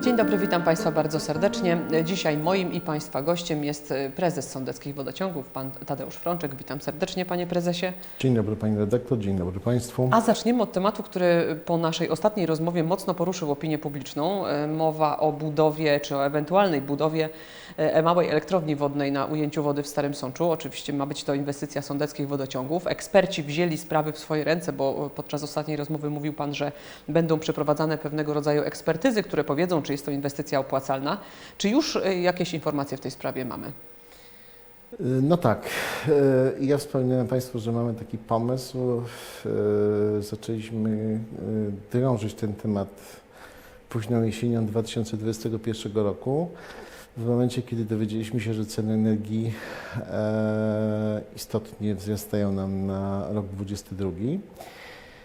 Dzień dobry, witam Państwa bardzo serdecznie. Dzisiaj moim i Państwa gościem jest e, prezes Sądeckich Wodociągów, pan Tadeusz Frączek. Witam serdecznie, panie prezesie. Dzień dobry Pani redaktor, dzień dobry Państwu. A zaczniemy od tematu, który po naszej ostatniej rozmowie mocno poruszył opinię publiczną. E, Mowa o budowie, czy o ewentualnej budowie e, małej elektrowni wodnej na ujęciu wody w Starym Sączu. Oczywiście ma być to inwestycja sądeckich wodociągów. Eksperci wzięli sprawy w swoje ręce, bo podczas ostatniej rozmowy mówił Pan, że będą przeprowadzane pewnego rodzaju ekspertyzy, które powiedzą, czy jest to inwestycja opłacalna. Czy już e, jakieś informacje w tej sprawie mamy? Y, No tak, y, ja wspominałem Państwu, że mamy taki pomysł. Zaczęliśmy drążyć ten temat późną jesienią 2021 roku. W momencie, kiedy dowiedzieliśmy się, że ceny energii e, istotnie wzrastają nam na rok 2022.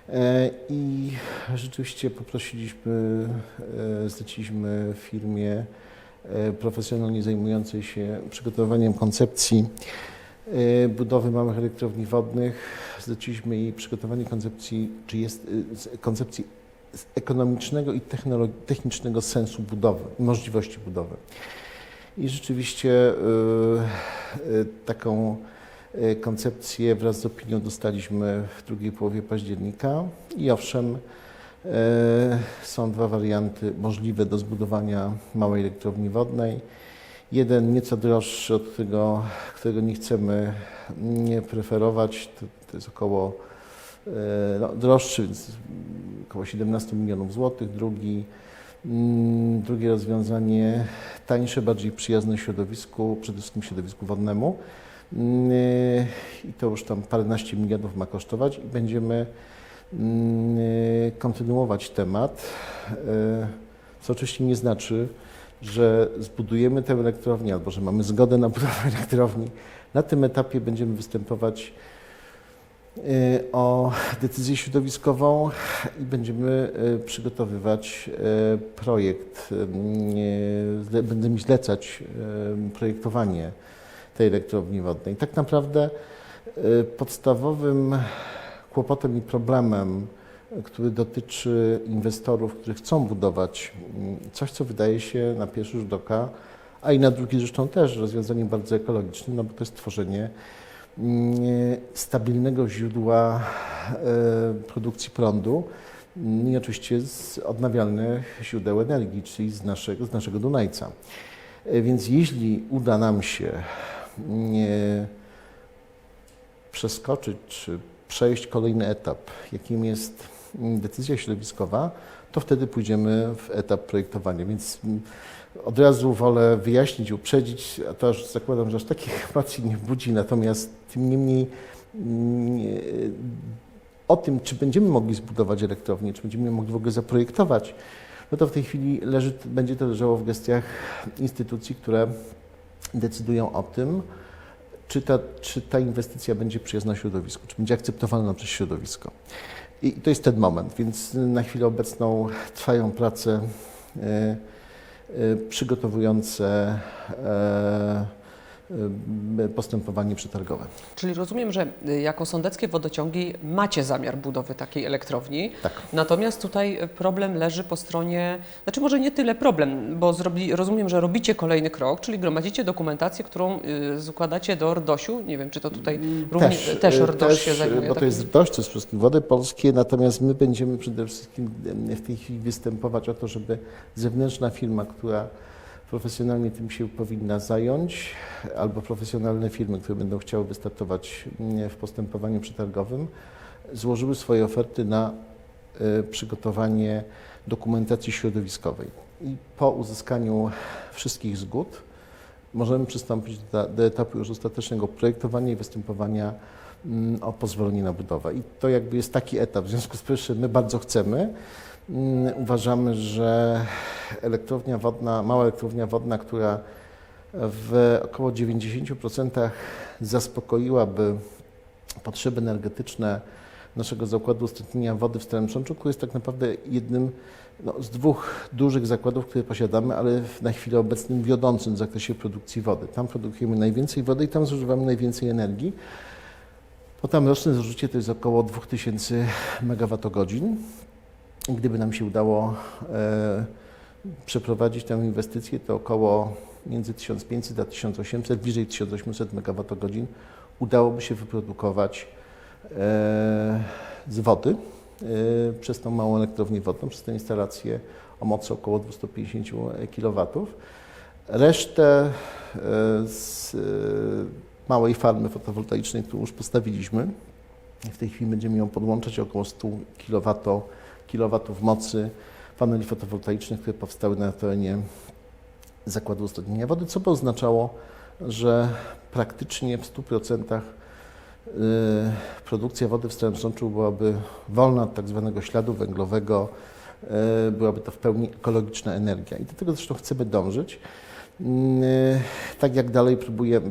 E, I rzeczywiście poprosiliśmy, e, zleciliśmy firmie e, profesjonalnie zajmującej się przygotowaniem koncepcji budowy małych elektrowni wodnych. Zleciliśmy jej przygotowanie koncepcji, czy jest koncepcji ekonomicznego i technicznego sensu budowy, możliwości budowy. I rzeczywiście taką koncepcję wraz z opinią dostaliśmy w drugiej połowie października i owszem, e, są dwa warianty możliwe do zbudowania małej elektrowni wodnej. Jeden nieco droższy, od którego, którego nie chcemy nie preferować, to, to jest około e, no, droższy, więc około 17 milionów złotych. Drugi, mm, drugie rozwiązanie tańsze, bardziej przyjazne środowisku, przede wszystkim środowisku wodnemu. Mm, I to już tam paręnaście milionów ma kosztować i będziemy mm, kontynuować temat, e, co oczywiście nie znaczy, że zbudujemy tę elektrownię albo że mamy zgodę na budowę elektrowni. Na tym etapie będziemy występować e, o decyzję środowiskową i będziemy e, przygotowywać projekt. Będziemy zlecać projektowanie tej elektrowni wodnej. Tak naprawdę e, podstawowym kłopotem i problemem, który dotyczy inwestorów, którzy chcą budować mm, coś, co wydaje się na pierwszy rzut oka, a i na drugi zresztą też rozwiązaniem bardzo ekologicznym, no bo to jest tworzenie mm, stabilnego źródła e, produkcji prądu mm, i oczywiście z odnawialnych źródeł energii, czyli z naszego, z naszego Dunajca. E, Więc jeśli uda nam się przeskoczyć czy przejść kolejny etap, jakim jest decyzja środowiskowa, to wtedy pójdziemy w etap projektowania. Więc od razu wolę wyjaśnić, uprzedzić, a to aż zakładam, że aż takich emocji nie budzi, natomiast tym niemniej o tym, czy będziemy mogli zbudować elektrownię, czy będziemy mogli w ogóle zaprojektować, no to w tej chwili leży, będzie to leżało w gestiach instytucji, które decydują o tym, czy ta, czy ta inwestycja będzie przyjazna środowisku, czy będzie akceptowalna przez środowisko. I to jest ten moment, więc na chwilę obecną trwają prace e, e, przygotowujące e, postępowanie przetargowe. Czyli rozumiem, że y, jako sądeckie wodociągi macie zamiar budowy takiej elektrowni. Tak. Natomiast tutaj problem leży po stronie, znaczy może nie tyle problem, bo zrobi, rozumiem, że robicie kolejny krok, czyli gromadzicie dokumentację, którą składacie do RDOŚ-u. Nie wiem, czy to tutaj również, też, e, RDOŚ się też, zajmuje. Bo to jest RDOŚ, to jest przede wszystkim Wody Polskie, natomiast my będziemy przede wszystkim e, w tej chwili występować o to, żeby zewnętrzna firma, która profesjonalnie tym się powinna zająć, albo profesjonalne firmy, które będą chciały wystartować mm, w postępowaniu przetargowym, złożyły swoje oferty na e, przygotowanie dokumentacji środowiskowej. I po uzyskaniu wszystkich zgód możemy przystąpić do, do etapu już ostatecznego projektowania i występowania mm, o pozwolenie na budowę. I to jakby jest taki etap. W związku z powyższym my bardzo chcemy. Mm, Uważamy, że elektrownia wodna, mała elektrownia wodna, która w około 90% zaspokoiłaby potrzeby energetyczne naszego zakładu ustatnienia wody w Starym Sączuku jest tak naprawdę jednym no, z dwóch dużych zakładów, które posiadamy, ale na chwilę obecną wiodącym w zakresie produkcji wody. Tam produkujemy najwięcej wody i tam zużywamy najwięcej energii. Potem roczne zużycie to jest około 2000 MWh. Gdyby nam się udało e, przeprowadzić tę inwestycję, to około między 1500 a 1800, bliżej 1800 MWh udałoby się wyprodukować e, z wody e, przez tą małą elektrownię wodną, przez tę instalację o mocy około 250 kW. Resztę z małej farmy fotowoltaicznej, którą już postawiliśmy, w tej chwili będziemy ją podłączać około 100 kW, kW mocy paneli fotowoltaicznych, które powstały na terenie zakładu uzdrownienia wody, co by oznaczało, że praktycznie w 100% y, produkcja wody w Starym Sączu byłaby wolna od tak zwanego śladu węglowego, y, byłaby to w pełni ekologiczna energia. I do tego zresztą chcemy dążyć. Y, Tak jak dalej próbujemy,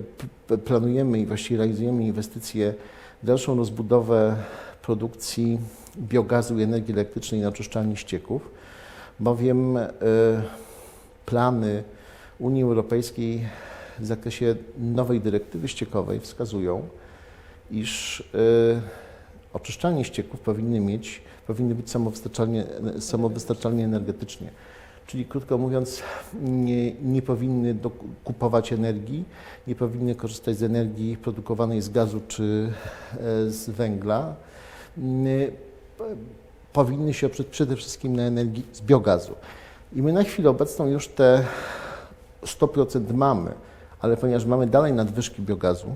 planujemy i właściwie realizujemy inwestycje, dalszą rozbudowę produkcji biogazu i energii elektrycznej na oczyszczalni ścieków, bowiem y, plany Unii Europejskiej w zakresie nowej dyrektywy ściekowej wskazują, iż y, oczyszczalnie ścieków powinny mieć, powinny być samowystarczalnie, samowystarczalnie energetycznie. Czyli krótko mówiąc, nie, nie powinny do, kupować energii, nie powinny korzystać z energii produkowanej z gazu czy e, z węgla. Y, powinny się oprzeć przede wszystkim na energii z biogazu. I my na chwilę obecną już te 100% mamy, ale ponieważ mamy dalej nadwyżki biogazu,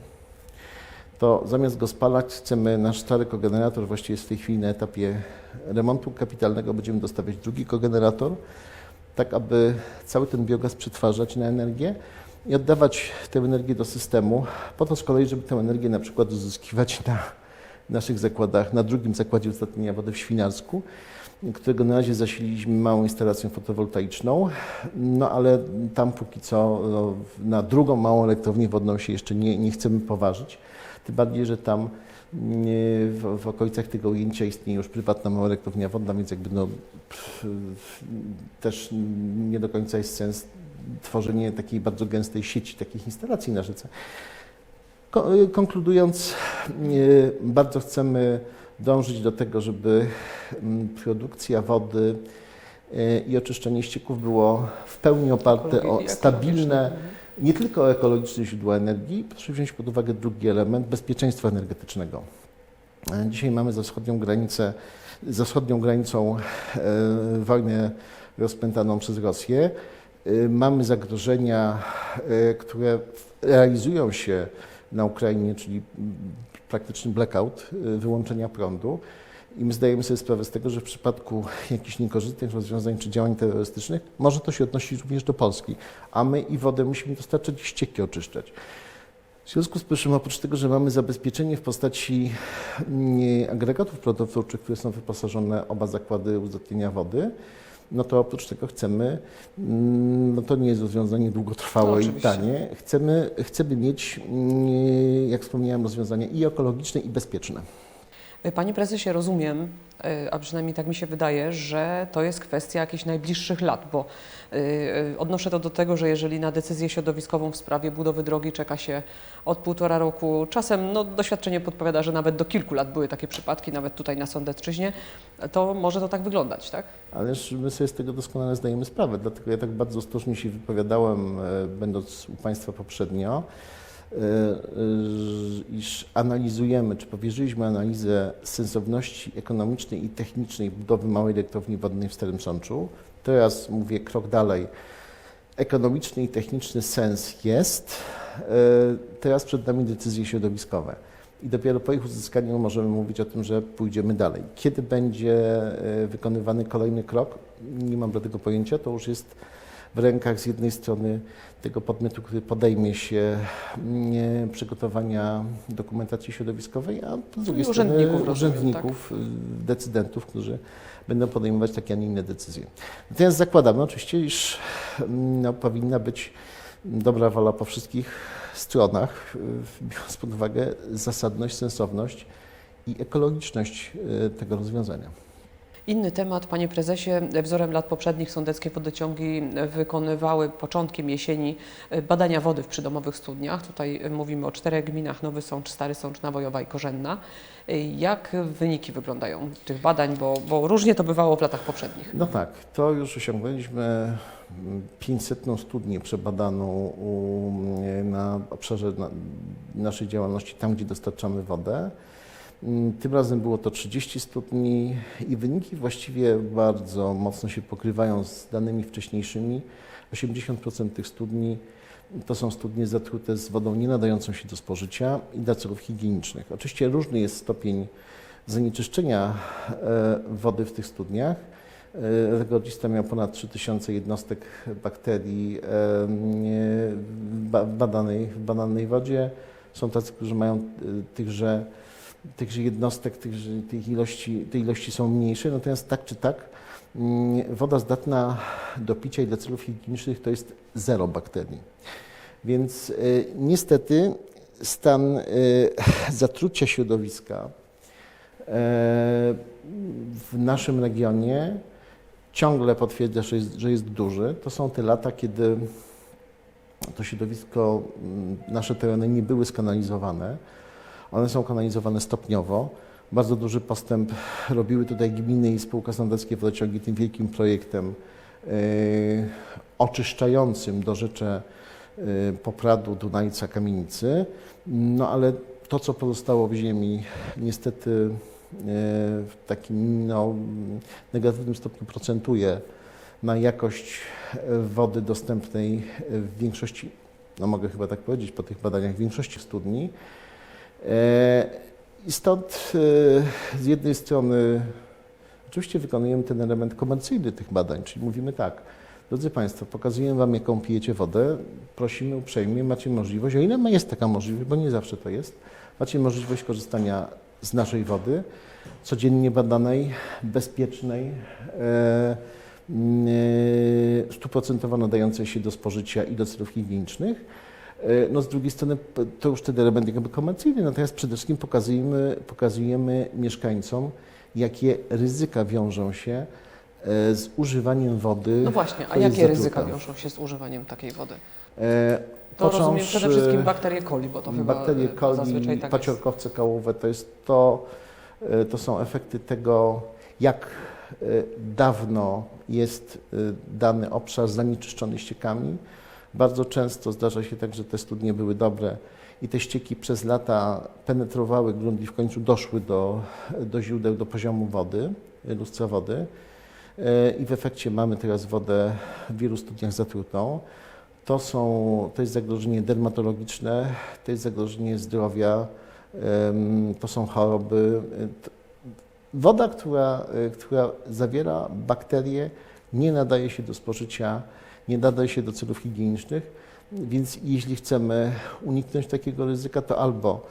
to zamiast go spalać, chcemy nasz stary kogenerator, właściwie jest w tej chwili na etapie remontu kapitalnego, będziemy dostawiać drugi kogenerator, tak aby cały ten biogaz przetwarzać na energię i oddawać tę energię do systemu, po to z kolei, żeby tę energię na przykład uzyskiwać na naszych zakładach, na drugim zakładzie ustatnienia wody w Świnarsku, którego na razie zasililiśmy małą instalacją fotowoltaiczną, no ale tam póki co no, na drugą małą elektrownię wodną się jeszcze nie, nie chcemy poważyć. Tym bardziej, że tam w, w okolicach tego ujęcia istnieje już prywatna mała elektrownia wodna, więc jakby no, pff, też nie do końca jest sens tworzenie takiej bardzo gęstej sieci takich instalacji na rzece. Ko- Konkludując, y, bardzo chcemy dążyć do tego, żeby produkcja wody y, i oczyszczenie ścieków było w pełni oparte o stabilne, nie tylko o ekologiczne źródła energii, proszę wziąć pod uwagę drugi element bezpieczeństwa energetycznego. E, Dzisiaj mamy za wschodnią granicę, za wschodnią granicą e, wojnę rozpętaną przez Rosję. E, Mamy zagrożenia, e, które realizują się na Ukrainie, czyli praktyczny blackout, e, wyłączenia prądu. I my zdajemy sobie sprawę z tego, że w przypadku jakichś niekorzystnych rozwiązań czy działań terrorystycznych może to się odnosić również do Polski, a my i wodę musimy dostarczać i ścieki oczyszczać. W związku z powyższym, oprócz tego, że mamy zabezpieczenie w postaci mm, agregatów prądotwórczych, które są wyposażone oba zakłady uzdatnienia wody, no to oprócz tego chcemy, mm, no to nie jest rozwiązanie długotrwałe No, i tanie, chcemy, chcemy mieć, mm, jak wspomniałem, rozwiązania i ekologiczne, i bezpieczne. Panie prezesie, rozumiem, y, a przynajmniej tak mi się wydaje, że to jest kwestia jakichś najbliższych lat, bo y, y, odnoszę to do tego, że jeżeli na decyzję środowiskową w sprawie budowy drogi czeka się od półtora roku, czasem no, doświadczenie podpowiada, że nawet do kilku lat były takie przypadki, nawet tutaj na Sądecczyźnie, to może to tak wyglądać, tak? Ależ my sobie z tego doskonale zdajemy sprawę, dlatego ja tak bardzo ostrożnie się wypowiadałem, e, będąc u Państwa poprzednio, iż analizujemy, czy powierzyliśmy analizę sensowności ekonomicznej i technicznej budowy małej elektrowni wodnej w Starym Sączu. Teraz mówię krok dalej. Ekonomiczny i techniczny sens jest. E, Teraz przed nami decyzje środowiskowe. I dopiero po ich uzyskaniu możemy mówić o tym, że pójdziemy dalej. Kiedy będzie e, wykonywany kolejny krok, nie mam do tego pojęcia. To już jest w rękach z jednej strony tego podmiotu, który podejmie się przygotowania dokumentacji środowiskowej, a z drugiej strony urzędników, rozumiem, urzędników, y, decydentów, którzy będą podejmować takie, a nie inne decyzje. Natomiast zakładamy oczywiście, iż mm, no, powinna być dobra wola po wszystkich stronach, y, biorąc pod uwagę zasadność, sensowność i ekologiczność y, tego rozwiązania. Inny temat, panie prezesie. Wzorem lat poprzednich sądeckie wodociągi wykonywały początkiem jesieni badania wody w przydomowych studniach. Tutaj mówimy o czterech gminach: Nowy Sącz, Stary Sącz, Nawojowa i Korzenna. Jak wyniki wyglądają tych badań, bo, bo różnie to bywało w latach poprzednich? No tak, to już osiągnęliśmy 500 studnię przebadaną na obszarze na, naszej działalności, tam gdzie dostarczamy wodę. Tym razem było to 30 studni i wyniki właściwie bardzo mocno się pokrywają z danymi wcześniejszymi. 80% tych studni to są studnie zatrute z wodą nie nadającą się do spożycia i dla celów higienicznych. Oczywiście różny jest stopień zanieczyszczenia e, wody w tych studniach. E, Rekordzista miał ponad 3000 jednostek bakterii e, w badanej, w badanej wodzie. Są tacy, którzy mają tychże, tychże jednostek, tychże, tych ilości, te ilości są mniejsze, natomiast tak czy tak mm, woda zdatna do picia i dla celów higienicznych to jest zero bakterii. Więc niestety stan zatrucia środowiska w naszym regionie ciągle potwierdza, że jest, że jest duży. To są te lata, kiedy to środowisko, nasze tereny nie były skanalizowane. One są kanalizowane stopniowo. Bardzo duży postęp robiły tutaj gminy i spółka sądeckie wodociągi tym wielkim projektem yy, oczyszczającym do rzeczy yy, Popradu, Dunajca, Kamienicy. No ale to, co pozostało w ziemi, niestety w takim no, negatywnym stopniu procentuje na jakość wody dostępnej w większości, no mogę chyba tak powiedzieć, po tych badaniach, w większości studni. I stąd z jednej strony oczywiście wykonujemy ten element komercyjny tych badań, czyli mówimy tak, drodzy Państwo, pokazujemy Wam, jaką pijecie wodę, prosimy uprzejmie, macie możliwość, o ile jest taka możliwość, bo nie zawsze to jest, macie możliwość korzystania z naszej wody, codziennie badanej, bezpiecznej, e, stuprocentowo nadającej się do spożycia i do celów higienicznych. E, no z drugiej strony to już wtedy element jakby komercyjny, natomiast przede wszystkim pokazujemy, pokazujemy mieszkańcom, jakie ryzyka wiążą się e, z używaniem wody. No właśnie, a jakie ryzyka wiążą się z używaniem takiej wody? E, to Począwszy, rozumiem przede wszystkim bakterie coli, bo to chyba bakterie coli, zazwyczaj tak paciorkowce kałowe, to jest to, to są efekty tego, jak dawno jest dany obszar zanieczyszczony ściekami. Bardzo często zdarza się tak, że te studnie były dobre i te ścieki przez lata penetrowały grunt i w końcu doszły do, do źródeł, do poziomu wody, lustra wody. I w efekcie mamy teraz wodę w wielu studniach zatrutą. To, są, to jest zagrożenie dermatologiczne, to jest zagrożenie zdrowia, to są choroby. Woda, która, e, która zawiera bakterie, nie nadaje się do spożycia, nie nadaje się do celów higienicznych, więc jeśli chcemy uniknąć takiego ryzyka, to albo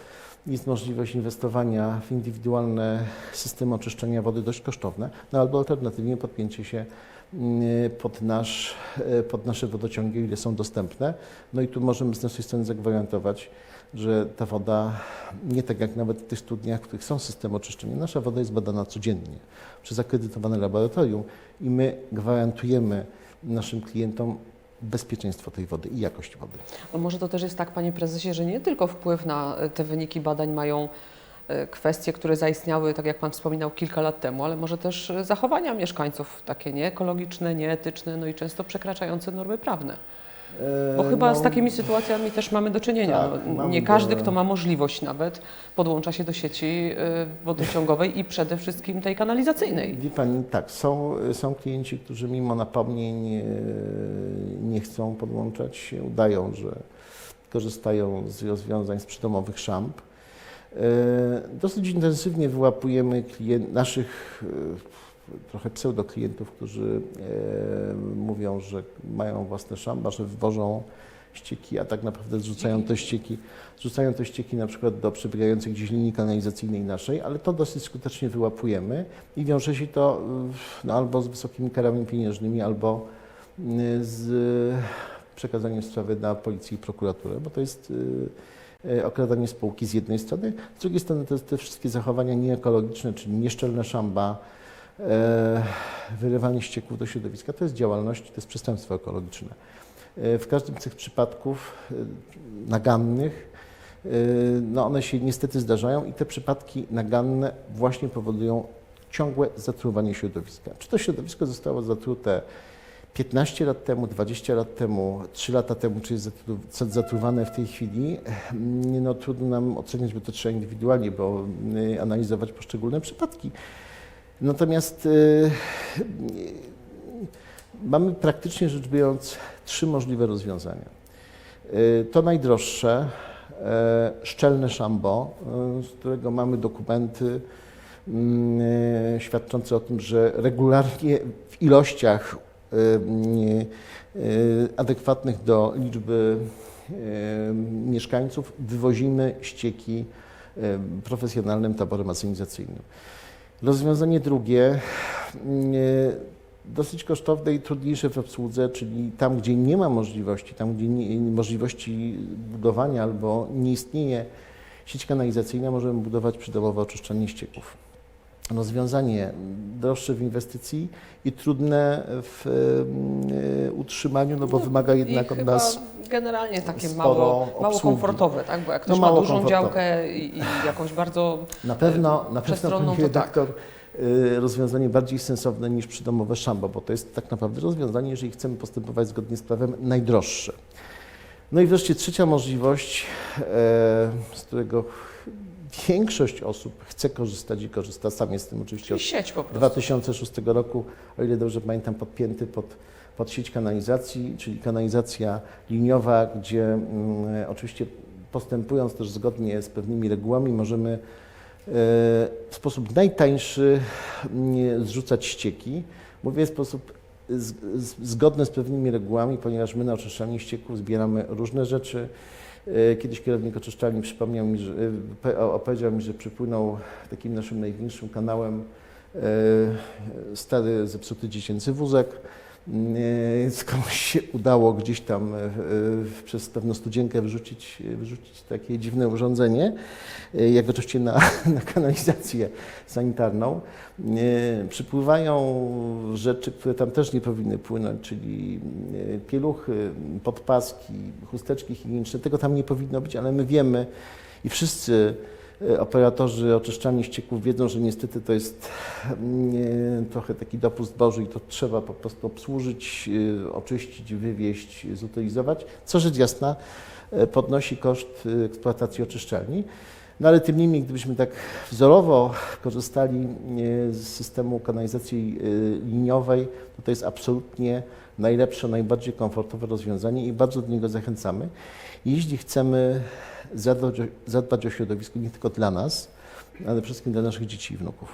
jest możliwość inwestowania w indywidualne systemy oczyszczania wody dość kosztowne, no albo alternatywnie podpięcie się mm, pod, nasz, e, pod nasze wodociągi, ile są dostępne. No i tu możemy z naszej strony zagwarantować, że ta woda, nie tak jak nawet w tych studniach, w których są systemy oczyszczenia, nasza woda jest badana codziennie przez akredytowane laboratorium i my gwarantujemy naszym klientom bezpieczeństwo tej wody i jakość wody. A może to też jest tak, panie prezesie, że nie tylko wpływ na te wyniki badań mają e, kwestie, które zaistniały, tak jak Pan wspominał, kilka lat temu, ale może też zachowania mieszkańców takie nieekologiczne, nieetyczne, no i często przekraczające normy prawne. Bo E, chyba no, z takimi sytuacjami też mamy do czynienia. Tak, no, nie każdy, kto ma możliwość nawet, podłącza się do sieci y, wodociągowej i przede wszystkim tej kanalizacyjnej. Wie Pani, tak, są, są klienci, którzy mimo napomnień e, nie chcą podłączać się, udają, że korzystają z rozwiązań z przydomowych szamp. E, Dosyć intensywnie wyłapujemy klient, naszych trochę pseudoklientów, którzy e, mówią, że mają własne szamba, że wwożą ścieki, a tak naprawdę zrzucają te ścieki, zrzucają te ścieki na przykład do przebiegających gdzieś linii kanalizacyjnej naszej, ale to dosyć skutecznie wyłapujemy i wiąże się to no, albo z wysokimi karami pieniężnymi, albo y, z przekazaniem sprawy na policję i prokuraturę, bo to jest y, y, okradanie spółki z jednej strony, z drugiej strony to te wszystkie zachowania nieekologiczne, czyli nieszczelne szamba, wyrywanie ścieków do środowiska. To jest działalność, to jest przestępstwo ekologiczne. E, W każdym z tych przypadków e, nagannych, e, no one się niestety zdarzają i te przypadki naganne właśnie powodują ciągłe zatruwanie środowiska. Czy to środowisko zostało zatrute 15 lat temu, 20 lat temu, 3 lata temu, czy jest zatru- zatruwane w tej chwili, no trudno nam oceniać, bo to trzeba indywidualnie, bo analizować poszczególne przypadki. Natomiast y, y, mamy praktycznie rzecz biorąc trzy możliwe rozwiązania. Y, To najdroższe, szczelne szambo, z którego mamy dokumenty świadczące o tym, że regularnie w ilościach adekwatnych do liczby mieszkańców wywozimy ścieki profesjonalnym taborem asynizacyjnym. Rozwiązanie drugie, y, dosyć kosztowne i trudniejsze w obsłudze, czyli tam, gdzie nie ma możliwości, tam, gdzie nie, możliwości budowania albo nie istnieje sieć kanalizacyjna, możemy budować przydomowe oczyszczalnie ścieków. Rozwiązanie droższe w inwestycji i trudne w y, utrzymaniu, no bo No wymaga jednak od nas generalnie takie mało, mało komfortowe, tak? Bo jak ktoś No, ma dużą działkę i, i jakąś bardzo Na pewno, na pewno pani to tak. redaktor, y, rozwiązanie bardziej sensowne niż przydomowe szambo, bo to jest tak naprawdę rozwiązanie, jeżeli chcemy postępować zgodnie z prawem, najdroższe. No i wreszcie trzecia możliwość, e, z którego większość osób chce korzystać i korzysta, sam jestem oczywiście czyli sieć po prostu. 2006 roku, o ile dobrze pamiętam, podpięty pod, pod sieć kanalizacji, czyli kanalizacja liniowa, gdzie mm, oczywiście postępując też zgodnie z pewnymi regułami możemy e, w sposób najtańszy mm, zrzucać ścieki. Mówię w sposób z, z, zgodny z pewnymi regułami, ponieważ my na oczyszczalni ścieków zbieramy różne rzeczy. E, Kiedyś kierownik oczyszczalni przypomniał mi, że, e, opowiedział mi, że przypłynął takim naszym największym kanałem e, stary, zepsuty dziecięcy wózek. E, Skądś się udało gdzieś tam e, przez pewną studzienkę wyrzucić, wyrzucić takie dziwne urządzenie, e, jak oczywiście na, na kanalizację sanitarną. E, Przypływają rzeczy, które tam też nie powinny płynąć, czyli e, pieluchy, podpaski, chusteczki higieniczne. Tego tam nie powinno być, ale my wiemy i wszyscy operatorzy oczyszczalni ścieków wiedzą, że niestety to jest mm, e, trochę taki dopust Boży i to trzeba po prostu obsłużyć, e, oczyścić, wywieźć, zutylizować, co rzecz jasna e, podnosi koszt e, eksploatacji oczyszczalni. No ale tym niemniej, gdybyśmy tak wzorowo korzystali e, z systemu kanalizacji e, liniowej, to to jest absolutnie najlepsze, najbardziej komfortowe rozwiązanie i bardzo do niego zachęcamy. Jeśli chcemy zadbać o, zadbać o środowisko nie tylko dla nas, ale przede wszystkim dla naszych dzieci i wnuków.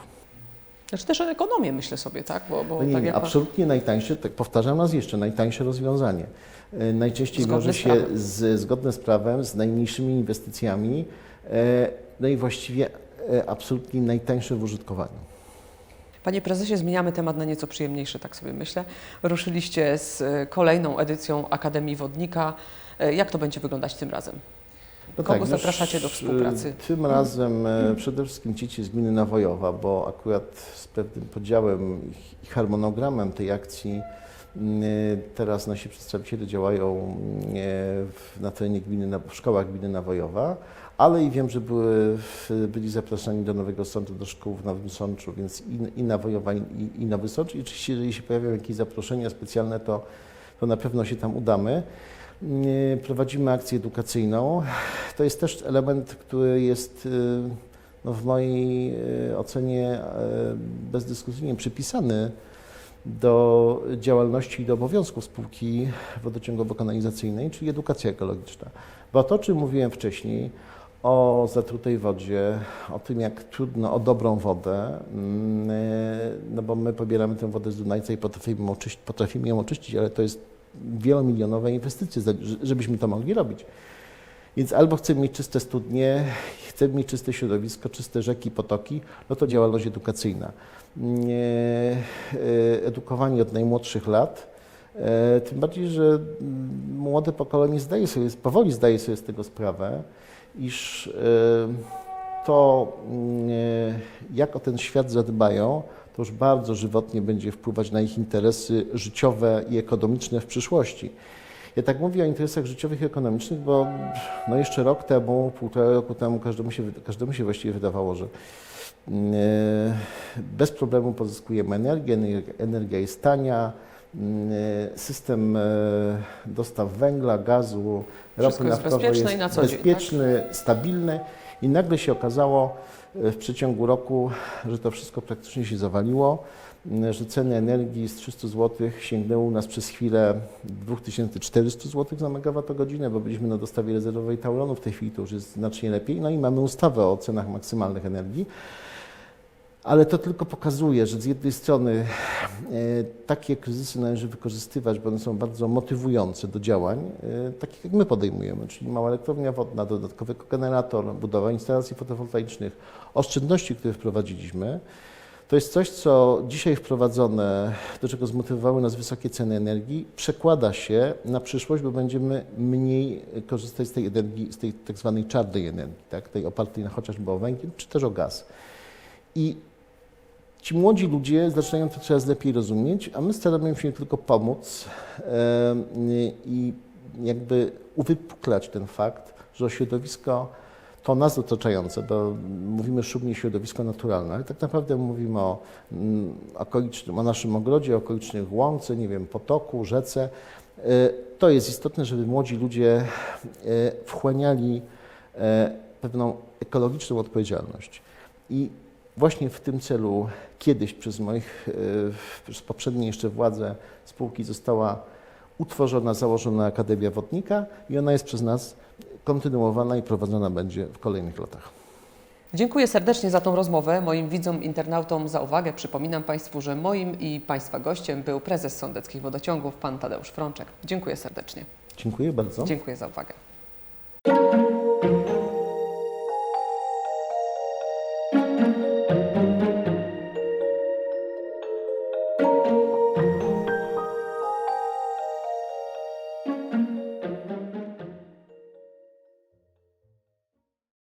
Znaczy też o ekonomię myślę sobie, tak? Bo, bo No nie, tak nie, jak pan- absolutnie najtańsze, tak powtarzam raz jeszcze, najtańsze rozwiązanie. E, Najczęściej Zgodne wiąże się z, zgodne z prawem, z najmniejszymi inwestycjami, e, no i właściwie e, absolutnie najtańsze w użytkowaniu. Panie prezesie, zmieniamy temat na nieco przyjemniejszy, tak sobie myślę. Ruszyliście z e, kolejną edycją Akademii Wodnika. E, Jak to będzie wyglądać tym razem? No Kogo tak, zapraszacie do sz- współpracy? Tym razem e, przede wszystkim dzieci z gminy Nawojowa, bo akurat z pewnym podziałem i harmonogramem tej akcji m, teraz nasi przedstawiciele działają m, w, na terenie gminy, w szkołach gminy Nawojowa, ale i wiem, że były, byli zapraszani do Nowego Sączu, do szkół w Nowym Sączu, więc i, i Nawojowa, i, i Nowy Sącz. I oczywiście, jeżeli się pojawią jakieś zaproszenia specjalne, to, to na pewno się tam udamy. Prowadzimy akcję edukacyjną. To jest też element, który jest y, no, w mojej y, ocenie y, bezdyskusyjnie przypisany do działalności i do obowiązków spółki wodociągowo-kanalizacyjnej, czyli edukacja ekologiczna. Bo to, o czym mówiłem wcześniej, o zatrutej wodzie, o tym, jak trudno o dobrą wodę, mm, y, no bo my pobieramy tę wodę z Dunajca i potrafimy, oczyś- potrafimy ją oczyścić, ale to jest wielomilionowe inwestycje, żebyśmy to mogli robić. Więc albo chcemy mieć czyste studnie, chcemy mieć czyste środowisko, czyste rzeki, potoki, no to działalność edukacyjna. Nie, e, edukowanie od najmłodszych lat, e, tym bardziej, że mm, młode pokolenie zdaje sobie, powoli zdaje sobie z tego sprawę, iż e, to, mm, e, jak o ten świat zadbają, to już bardzo żywotnie będzie wpływać na ich interesy życiowe i ekonomiczne w przyszłości. Ja tak mówię o interesach życiowych i ekonomicznych, bo no jeszcze rok temu, półtora roku temu każdemu się, każdemu się właściwie wydawało, że mm, e, bez problemu pozyskujemy energię, energia- jest tania, system e, dostaw węgla, gazu, ropy jest naftowej jest na co dzień, tak? bezpieczny, stabilny i nagle się okazało e, w przeciągu roku, że to wszystko praktycznie się zawaliło, że ceny energii z 300 zł sięgnęły u nas przez chwilę 2400 zł za megawattogodzinę, bo byliśmy na dostawie rezerwowej Tauronu, w tej chwili to już jest znacznie lepiej. No i mamy ustawę o cenach maksymalnych energii. Ale to tylko pokazuje, że z jednej strony e, takie kryzysy należy wykorzystywać, bo one są bardzo motywujące do działań, e, takich jak my podejmujemy, czyli mała elektrownia wodna, dodatkowy generator, budowa instalacji fotowoltaicznych, oszczędności, które wprowadziliśmy. To jest coś, co dzisiaj wprowadzone, do czego zmotywowały nas wysokie ceny energii, przekłada się na przyszłość, bo będziemy mniej korzystać z tej energii, z tej tak zwanej czarnej energii, tak? tej opartej na chociażby o węgiel, czy też o gaz. I ci młodzi ludzie zaczynają to coraz lepiej rozumieć, a my staramy się tylko pomóc i jakby uwypuklać ten fakt, że środowisko to nas otaczające, bo mówimy szumnie środowisko naturalne, ale tak naprawdę mówimy o, mm, okolicznym, o naszym ogrodzie, o okolicznych łące, nie wiem, potoku, rzece. E, To jest istotne, żeby młodzi ludzie e, wchłaniali e, pewną ekologiczną odpowiedzialność. I Właśnie w tym celu kiedyś przez moich, e, przez poprzednie jeszcze władze spółki została utworzona, założona Akademia Wodnika i ona jest przez nas kontynuowana i prowadzona będzie w kolejnych latach. Dziękuję serdecznie za tą rozmowę. Moim widzom, internautom za uwagę. Przypominam Państwu, że moim i Państwa gościem był prezes Sądeckich Wodociągów, pan Tadeusz Frączek. Dziękuję serdecznie. Dziękuję bardzo. Dziękuję za uwagę.